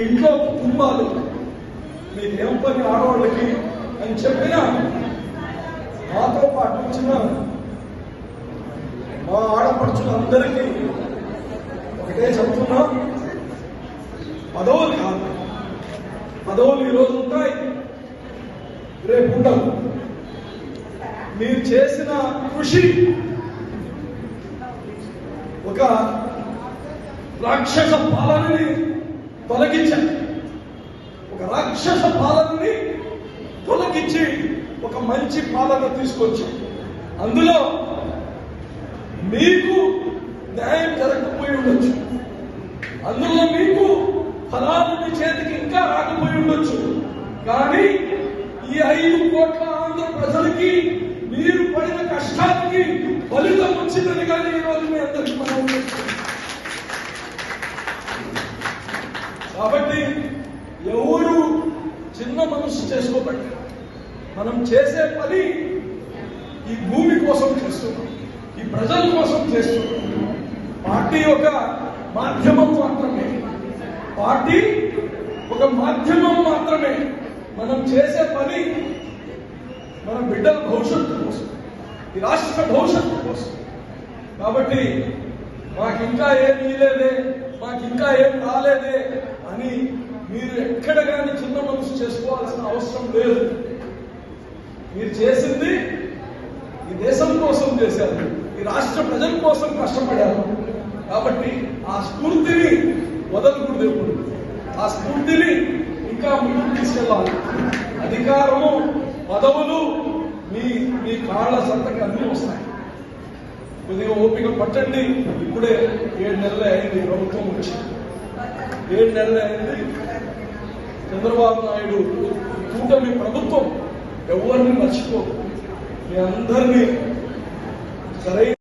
ఇంట్లో కుటుంబాలు మీ పని ఆడవాళ్ళకి అని చెప్పిన మాతో పాటు వచ్చిన మా ఆడపడుచులందరికీ ఒకటే చెప్తున్నా. పదవులు కాదు. పదవులు ఈరోజు ఉంటాయి. రేపు ఉండవు. మీరు చేసిన కృషి ఒక రాక్షస పాలనని తొలగించండి. ఒక రాక్షస పాలనని తొలగించి ఒక మంచి పాలన తీసుకొచ్చి అందులో మీకు న్యాయం జరగకపోయి ఉండొచ్చు. అందులో మీకు ఫలాలు చేతికి ఇంకా రాకపోయి ఉండొచ్చు. కానీ ఈ ఐదు కోట్ల ఆంధ్ర ప్రజలకి మీరు పడిన కష్టానికి ఫలితం వచ్చిందని కానీ ఈ రోజు మీ అందరికీ మనం చేస్తున్నాం. కాబట్టి ఎవరు చిన్న మనసు చేసుకోబట్టి మనం చేసే పని ఈ భూమి కోసం చేస్తున్నాం ఈ ప్రజల కోసం చేస్తున్నాం. పార్టీ ఒక మాధ్యమం మాత్రమే. పార్టీ ఒక మాధ్యమం మాత్రమే. మనం చేసే పని మన బిడ్డల భవిష్యత్తు కోసం ఈ రాష్ట్ర భవిష్యత్తు కోసం. కాబట్టి మాకు ఇంకా ఏం ఇలేదే మాకు ఇంకా ఏం రాలేదే అని మీరు ఎక్కడ కానీ చిన్న మనసు చేసుకోవాల్సిన అవసరం లేదు. మీరు చేసింది ఈ దేశం కోసం చేశారు. ఈ రాష్ట్ర ప్రజల కోసం కష్టపడారు. కాబట్టి ఆ స్ఫూర్తిని వదలకూడదు ఎప్పుడు. ఆ స్ఫూర్తిని ఇంకా ముందుకు తీసుకెళ్ళాలి. అధికారము పదవులు మీ మీ కాళ్ళ సంతకి అన్నీ వస్తాయి. కొద్దిగా ఓపిక పట్టండి. ఇప్పుడే ఏడు నెలలే అయింది ప్రభుత్వం వచ్చింది. ఏడు నెలలే అయింది. చంద్రబాబు నాయుడు కూటమి ప్రభుత్వం ఎవరిని మర్చిపో మీ అందరినీ సరైన